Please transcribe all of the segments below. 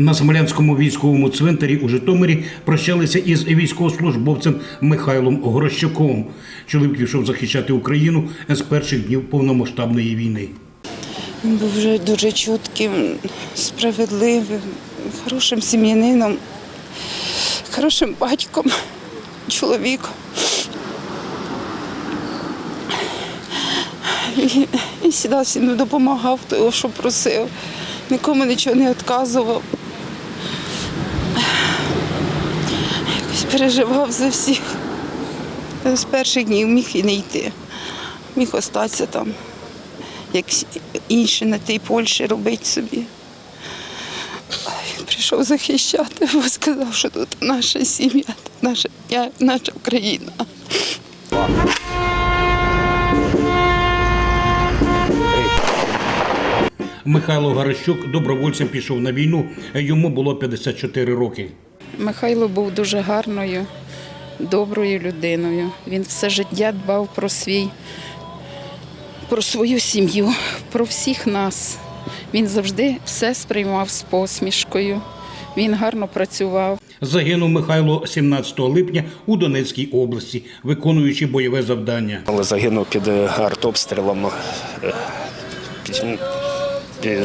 На Смолянському військовому цвинтарі у Житомирі прощалися із військовослужбовцем Михайлом Горощуком. Чоловік пішов захищати Україну з перших днів повномасштабної війни. Він був вже дуже чутким, справедливим, хорошим сім'янином, хорошим батьком, чоловіком. Він, завжди допомагав, того, що просив, нікому нічого не відказував. Переживав за всіх. З перших днів міг і не йти, міг остатися там як інші на тій Польщі робити собі. Прийшов захищати, бо сказав, що тут наша сім'я, наша, наша Україна. Михайло Горощук добровольцем пішов на війну. Йому було 54 роки. Михайло був дуже гарною, доброю людиною. Він все життя дбав про свій, про свою сім'ю, про всіх нас. Він завжди все сприймав з посмішкою. Він гарно працював. Загинув Михайло 17 липня у Донецькій області, виконуючи бойове завдання. Але загинув під артобстрілом е, під, під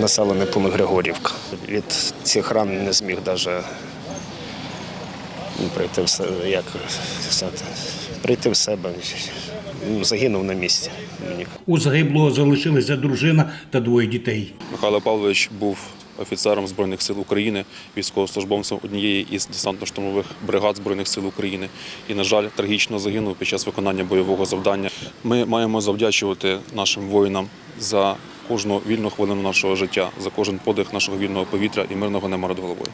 населений пункт Григорівка. Від цих ран не зміг навіть прийти в себе, як сказати, прийти в себе. Ну, Загинув на місці. У загиблого залишилися дружина та двоє дітей. Михайло Павлович був офіцером Збройних сил України, військовослужбовцем однієї із десантно-штурмових бригад Збройних сил України і, на жаль, трагічно загинув під час виконання бойового завдання. Ми маємо завдячувати нашим воїнам за кожну вільну хвилину нашого життя, за кожен подих нашого вільного повітря і мирного неба над головою.